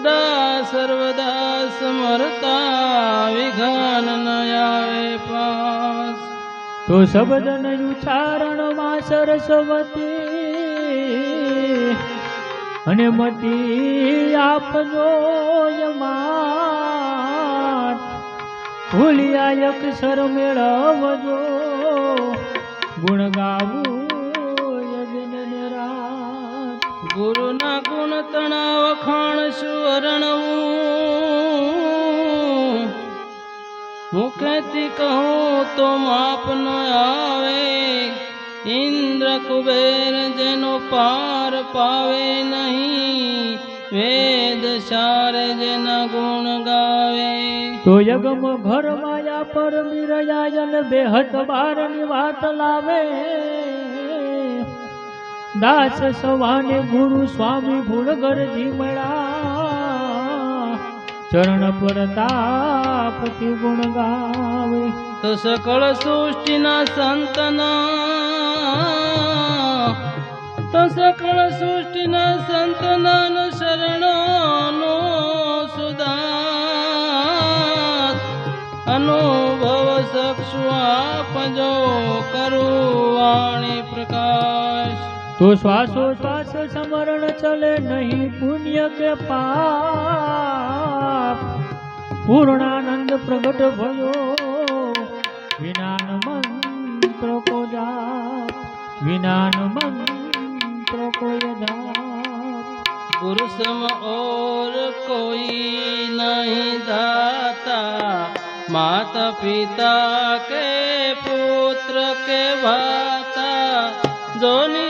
સદા સર્વદા સમરતા, વિઘન ન પાસ. તો શબ્દન ઉચ્ચારણમાં સરસ્વતી, અને મતી આપજો યમાન ભૂલિયા અક્ષર મેળવજો, ગુણ ગાવું ગુરુના ગુણ તણા વખાણ સુવર્ણવું. કહેતી કહું તો માપ ન આવે, ઇન્દ્ર કુબેર જેનો પાર પાવે નહીં, વેદ સાર જેના ગુણ ગાવે. તો યગમ ઘર માયા પર મિરયાયન બેહત બારની વાત લાવે. दास सवाने गुरु स्वामी गुणगरजी मळा. चरण परताप ती गुण गावे. तस कळ सृष्टीना संतना. तस कळ सृष्टीना संतना शरण नो सुदा अनुभव सकसु आप करू आणि तो श्वासो श्वास स्मरण चले नहीं पुण्य के पाप। पूर्णानंद प्रकट भयो, विनान मंत्र को जा, विनान मंत्र को जा। गुरु सम और कोई नहीं दाता माता पिता के पुत्र के भाता जोनी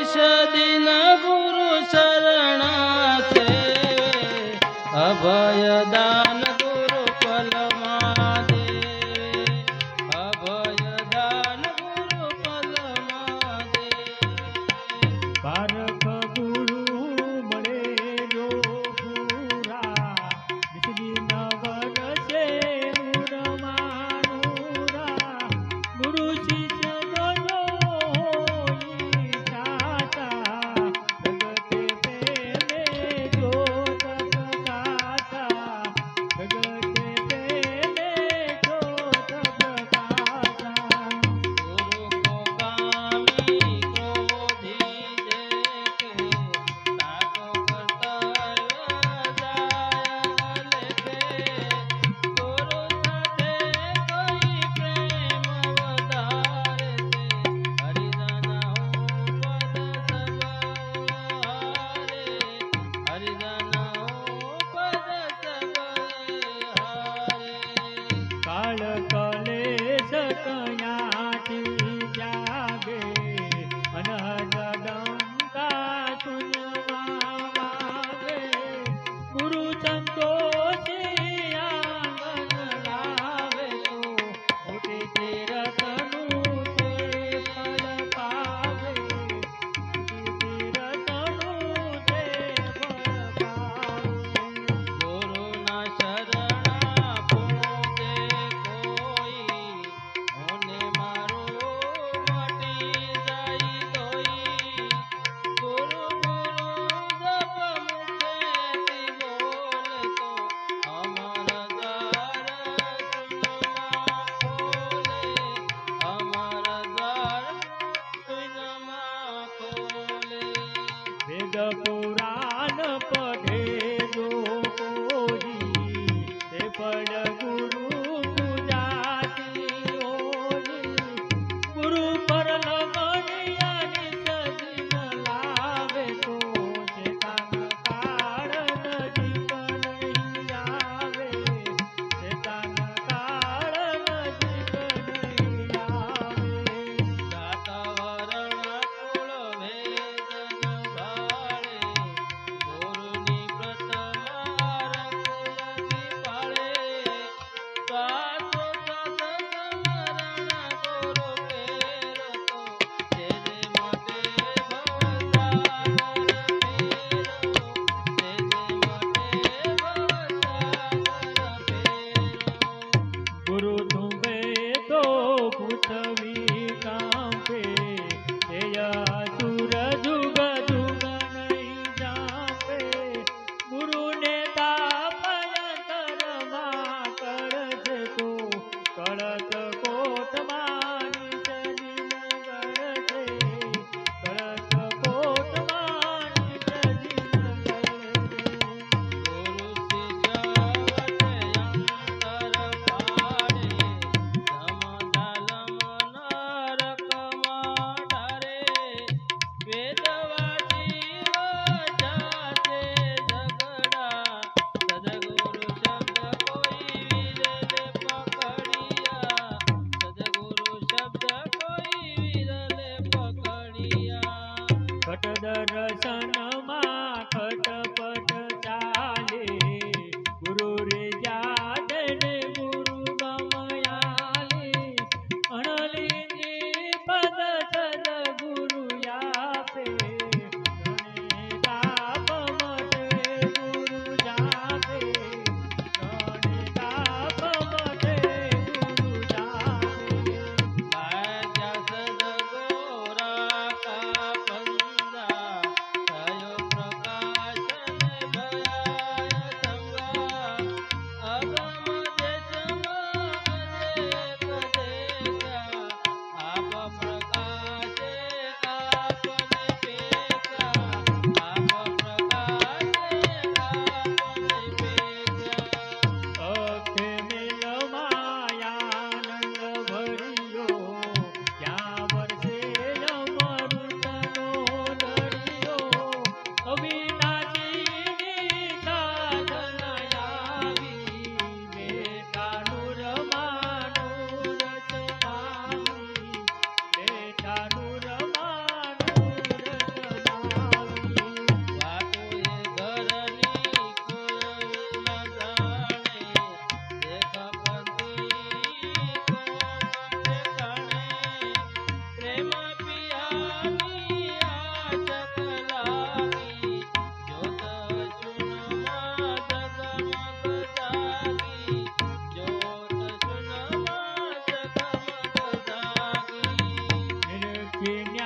Yeah.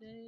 say